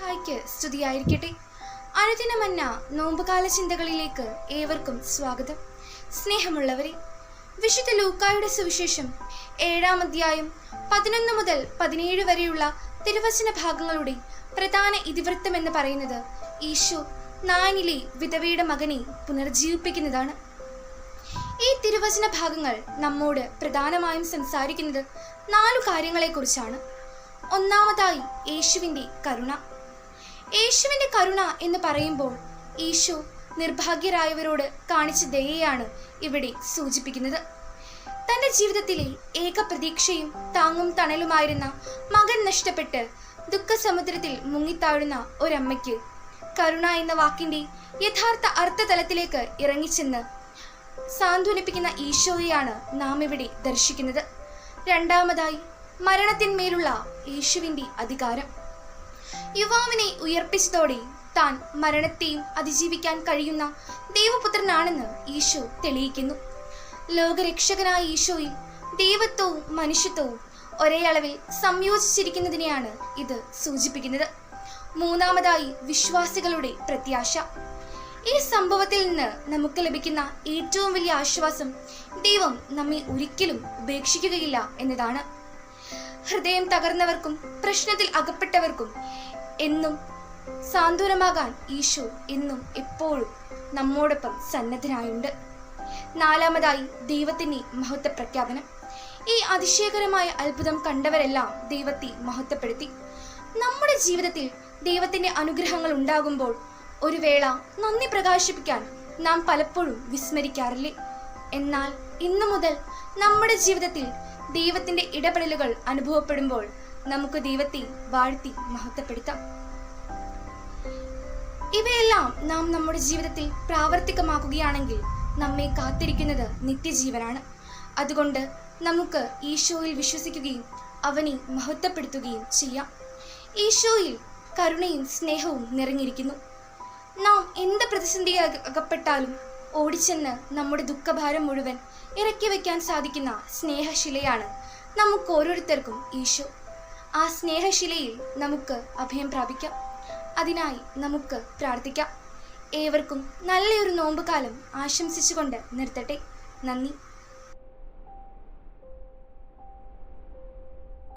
ഹായ്ക്ക് സ്തുതിയായിരിക്കട്ടെ. അനുദിനമന്ന നോമ്പുകാല ചിന്തകളിലേക്ക് ഏവർക്കും സ്വാഗതം. സ്നേഹമുള്ളവരെ വിശുദ്ധ ലൂക്കായുടെ സുവിശേഷം ഏഴാം അധ്യായം പതിനൊന്ന് മുതൽ പതിനേഴ് വരെയുള്ള തിരുവചന ഭാഗങ്ങളുടെ പ്രധാന ഇതിവൃത്തം എന്ന് പറയുന്നത് ഈശോ നാനിലെ വിധവയുടെ മകനെ പുനർജീവിപ്പിക്കുന്നതാണ്. ഈ തിരുവചന ഭാഗങ്ങൾ നമ്മോട് പ്രധാനമായും സംസാരിക്കുന്നത് നാലു കാര്യങ്ങളെക്കുറിച്ചാണ്. ഒന്നാമതായി യേശുവിന്റെ കരുണ. യേശുവിന്റെ കരുണ എന്ന് പറയുമ്പോൾ ഈശോ നിർഭാഗ്യരായവരോട് കാണിച്ച ദയയാണ് ഇവിടെ സൂചിപ്പിക്കുന്നത്. തന്റെ ജീവിതത്തിലെ ഏക പ്രതീക്ഷയും താങ്ങും തണലുമായിരുന്ന മകൻ നഷ്ടപ്പെട്ട് ദുഃഖസമുദ്രത്തിൽ മുങ്ങിത്താഴുന്ന ഒരമ്മയ്ക്ക് കരുണ എന്ന വാക്കിന്റെ യഥാർത്ഥ അർത്ഥതലത്തിലേക്ക് ഇറങ്ങിച്ചെന്ന് സാന്ത്വനിപ്പിക്കുന്ന ഈശോയെയാണ് നാം ഇവിടെ ദർശിക്കുന്നത്. രണ്ടാമതായി മരണത്തിന്മേലുള്ള യേശുവിന്റെ അധികാരം. യുവാവിനെ ഉയർപ്പിച്ചതോടെ താൻ മരണത്തെയും അതിജീവിക്കാൻ കഴിയുന്ന ദൈവപുത്രനാണെന്ന് ഈശോ തെളിയിക്കുന്നു. ലോകരക്ഷകനായ ഈശോയിൽ ദൈവത്വവും മനുഷ്യത്വവും ഒരേ അളവിൽ സംയോജിച്ചിരിക്കുന്നതിനെയാണ് ഇത് സൂചിപ്പിക്കുന്നത്. മൂന്നാമതായി വിശ്വാസികളുടെ പ്രത്യാശ. ഈ സംഭവത്തിൽ നിന്ന് നമുക്ക് ലഭിക്കുന്ന ഏറ്റവും വലിയ ആശ്വാസം ദൈവം നമ്മെ ഒരിക്കലും ഉപേക്ഷിക്കുകയില്ല എന്നതാണ്. ഹൃദയം തകർന്നവർക്കും പ്രശ്നത്തിൽ അകപ്പെട്ടവർക്കും എന്നും സാന്ത്വനമാകാൻ ഈശോ എന്നും എപ്പോഴും നമ്മോടൊപ്പം സന്നദ്ധനായുണ്ട്. നാലാമതായി ദൈവത്തിന്റെ മഹത്വ പ്രഖ്യാപനം ഈ അതിശയകരമായ അത്ഭുതം കണ്ടവരെല്ലാം ദൈവത്തെ മഹത്വപ്പെടുത്തി. നമ്മുടെ ജീവിതത്തിൽ ദൈവത്തിന്റെ അനുഗ്രഹങ്ങൾ ഉണ്ടാകുമ്പോൾ ഒരു വേള നന്ദി പ്രകാശിപ്പിക്കാൻ നാം പലപ്പോഴും വിസ്മരിക്കാറില്ലേ? എന്നാൽ ഇന്നു മുതൽ നമ്മുടെ ജീവിതത്തിൽ ദൈവത്തിന്റെ ഇടപെടലുകൾ അനുഭവപ്പെടുമ്പോൾ നമുക്ക് ദൈവത്തെ വാഴ്ത്തി മഹത്വപ്പെടുത്താം. ഇവയെല്ലാം നാം നമ്മുടെ ജീവിതത്തിൽ പ്രാവർത്തികമാക്കുകയാണെങ്കിൽ നമ്മെ കാത്തിരിക്കുന്നത് നിത്യജീവനാണ്. അതുകൊണ്ട് നമുക്ക് ഈശോയിൽ വിശ്വസിക്കുകയും അവനെ മഹത്വപ്പെടുത്തുകയും ചെയ്യാം. ഈശോയിൽ കരുണയും സ്നേഹവും നിറഞ്ഞിരിക്കുന്നു. നാം എന്ത് പ്രതിസന്ധി അക- അകപ്പെട്ടാലും ഓടിച്ചെന്ന് നമ്മുടെ ദുഃഖഭാരം മുഴുവൻ ഇറക്കി വയ്ക്കാൻ സാധിക്കുന്ന സ്നേഹശിലയാണ് നമുക്ക് ഓരോരുത്തർക്കും ഈശോ. ആ സ്നേഹശിലയിൽ നമുക്ക് അഭയം പ്രാപിക്കാം. അതിനായി നമുക്ക് പ്രാർത്ഥിക്കാം. ഏവർക്കും നല്ലൊരു നോമ്പുകാലം ആശംസിച്ചുകൊണ്ട് നിർത്തട്ടെ. നന്ദി.